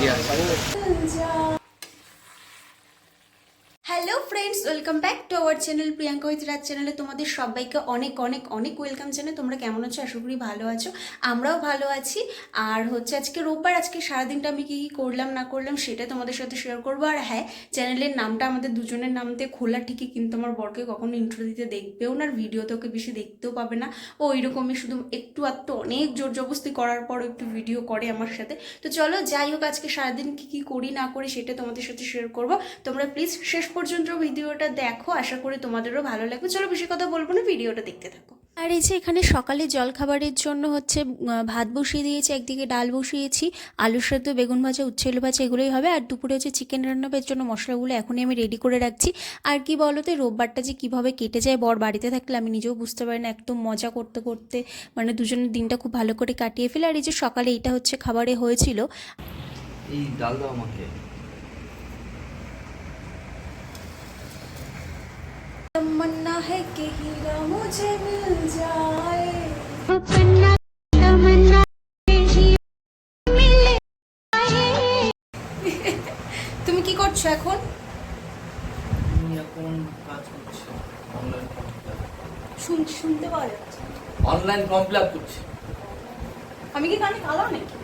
ঠিকই welcome back to our channel Priyanka with Raj চ্যানেলে তোমাদের সবাইকে অনেক অনেক অনেক ওয়েলকাম জানাই। তোমরা কেমন আছো? আশা করি ভালো আছো। আমরাও ভালো আছি। আর হচ্ছে আজকে রোববার, আজকে সারাদিনটা আমি কী কী করলাম, না করলাম সেটা তোমাদের সাথে শেয়ার করব। আর হ্যাঁ চ্যানেলের নামটা আমাদের দুজনের নামতে খোলা, ঠিকই কিন্তু আমার বরকে কখনো ইন্ট্রো দিতে দেখবেও না, আর ভিডিওতে ওকে বেশি দেখতেও পাবে না। ও ওইরকমই শুধু একটু আধটু অনেক জোর জবস্তি করার পরও একটু ভিডিও করে আমার সাথে। তো চলো, যাই হোক, আজকে সারাদিন কী কী করি, না করি সেটা তোমাদের সাথে শেয়ার করব। তোমরা প্লিজ শেষ পর্যন্ত ভিডিওটা দেখো আশা করি তোমাদেরও ভালো লাগবে। চলো বেশি কথা বলব না ভিডিওটা দেখতে থাকো। আর এই যে এখানে সকালে জলখাবারের জন্য হচ্ছে ভাত বসিয়ে দিয়েছি একদিকে ডাল বসিয়েছি আলু সেদ্ধ বেগুন ভাজা উচ্ছেল ভাজা এগুলোই হবে। আর দুপুরে হচ্ছে চিকেন রান্নার জন্য মশলাগুলো এখনই আমি রেডি করে রাখছি। আর কি বলো তো রোববারটা যে কীভাবে কেটে যায় বর বাড়িতে থাকলে আমি নিজেও বুঝতে পারি না একদম মজা করতে করতে মানে দুজনের দিনটা খুব ভালো করে কাটিয়ে ফেলে। আর এই যে সকালে এইটা হচ্ছে খাবারে হয়েছিল। এই ডাল দাও আমাকে। तमन्ना है कि हीरा मुझे मिल जाए তুমি কি করছো এখন তুমি এখন কাজ করছি অনলাইন ফর্ম শুন শুনতে পাওয়া যাচ্ছে অনলাইন ফর্ম ফিল আপ করছি আমি কি কানে কালো নাকি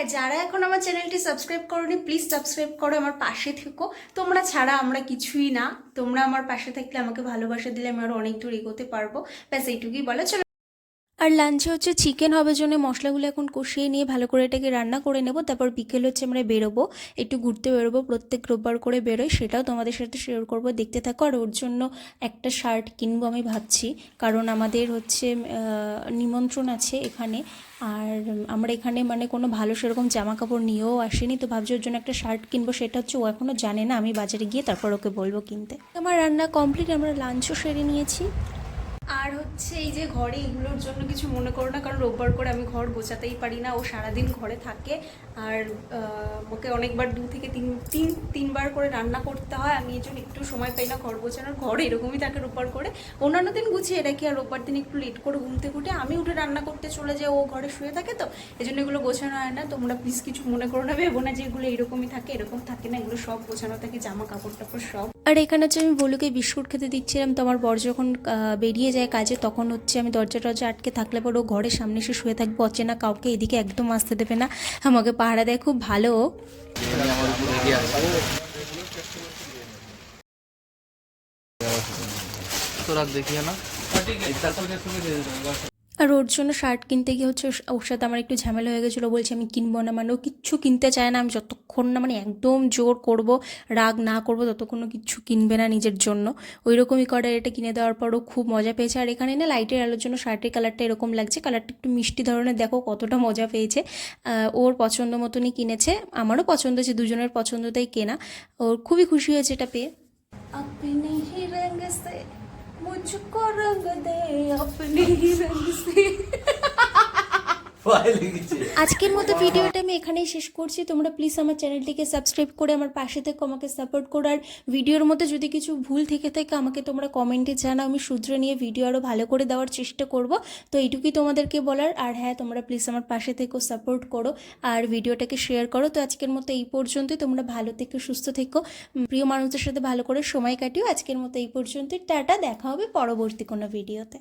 হ্যাঁ যারা এখন আমার চ্যানেলটি সাবস্ক্রাইব করোনি প্লিজ সাবস্ক্রাইব করো আমার পাশে থেকো। তোমরা ছাড়া আমরা কিছুই না। তোমরা আমার পাশে থাকলে আমাকে ভালোবাসা দিলে আমি আরও অনেক দূর এগোতে পারব। ব্যাস, এইটুকুই বলো। চলো আর লাঞ্চে হচ্ছে চিকেন হবে জন্য মশলাগুলো এখন কষিয়ে নিয়ে ভালো করে এটাকে রান্না করে নেব। তারপর বিকেল হচ্ছে আমরা বেরোবো, একটু ঘুরতে বেরোবো, প্রত্যেক রোববার করে বেরোই, সেটাও তোমাদের সাথে শেয়ার করব। দেখতে থাকো, আর ওর জন্য একটা শার্ট কিনবো আমি ভাবছি, কারণ আমাদের হচ্ছে নিমন্ত্রণ আছে এখানে। আর আমরা এখানে মানে কোনো ভালো সেরকম জামা কাপড় নিয়েও আসিনি, তো ভাবছি ওর জন্য একটা শার্ট কিনবো, সেটা হচ্ছে ও এখনও জানে না, আমি বাজারে গিয়ে তারপর ওকে বলব কিনতে। আমার রান্না কমপ্লিট আমরা লাঞ্চও সেরে নিয়েছি। আর হচ্ছে এই যে ঘরে এগুলোর জন্য কিছু মনে করো না, কারণ রোববার করে আমি ঘর গোছাতেই পারি না, ও সারাদিন ঘরে থাকে। আর ওকে অনেকবার দু থেকে তিন তিন, তিনবার করে রান্না করতে হয়, আমি এই জন্য একটু সময় পাই না ঘর গোছানোর, ঘর এরকমই থাকে রোববার করে। অন্যান্য দিন গুছিয়ে রাখি, আর রোববার দিন একটু লেট করে ঘুমতে ঘুটে আমি উঠে রান্না করতে চলে যাই, ও ঘরে শুয়ে থাকে তো এই জন্য এগুলো গোছানো হয় না। তোমরা প্লিজ কিছু মনে করো না, ভেবো না যে এগুলো এরকমই থাকে, এরকম থাকে না, এগুলো সব গোছানো থাকে, জামা কাপড় টাপড় সব। আর এখানে হচ্ছে আমি বলুকে বিস্কুট খেতে দিচ্ছিলাম, তো আমার বর যখন বেরিয়ে যায় কাজে, তখন হচ্ছে আমি দরজা টরজা আটকে থাকলে পর ও ঘরের সামনে এসে শুয়ে থাকবে। অচেনা কাউকে এদিকে একদম আসতে দেবে না। আমাকে পাহারা দেয়, খুব ভালো দেখিয়ে না। আর ওর জন্য শার্ট কিনতে গিয়ে হচ্ছে ওর সাথে আমার একটু ঝামেলা হয়ে গেছিল বলছে, আমি কিনবো না। মানে ও কিচ্ছু কিনতে চায় না, আমি যতক্ষণ না মানে একদম জোর করব, রাগ না করব, ততক্ষণ কিচ্ছু কিনবে না নিজের জন্য। ওই রকমই করে, এটা কিনে দেওয়ার পরও খুব মজা পেয়েছে। আর এখানে না লাইটের আলোর জন্য শার্টের কালারটা এরকম লাগছে কালারটা একটু মিষ্টি ধরনের, দেখো কতটা মজা পেয়েছে। ওর পছন্দ মতনই কিনেছে, আমারও পছন্দ হয়েছে, দুজনের পছন্দটাই কেনা। ওর খুবই খুশি হয়েছে এটা পেয়ে। मुझको रंग दे अपने ही रंग से। আজকের মতো ভিডিওটা আমি এখানেই শেষ করছি। তোমরা প্লিজ আমার চ্যানেলটিকে সাবস্ক্রাইব করে আমার পাশে থেকে, আমাকে সাপোর্ট করো। আর ভিডিওর মধ্যে যদি কিছু ভুল থেকে থাকে, আমাকে তোমরা কমেন্টে জানাও। আমি শুধরে নিয়ে ভিডিও আরও ভালো করে দেওয়ার চেষ্টা করব। তো এইটুকুই তোমাদেরকে বলার। আর হ্যাঁ তোমরা প্লিজ আমার পাশে থেকেও সাপোর্ট করো। আর ভিডিওটাকে শেয়ার করো। তো আজকের মতো এই পর্যন্তই। তোমরা ভালো থেকো, সুস্থ থেকো। প্রিয় মানুষদের সাথে ভালো করে সময় কাটিও। আজকের মতো এই পর্যন্তই। টাটা, দেখা হবে পরবর্তী কোনো ভিডিওতে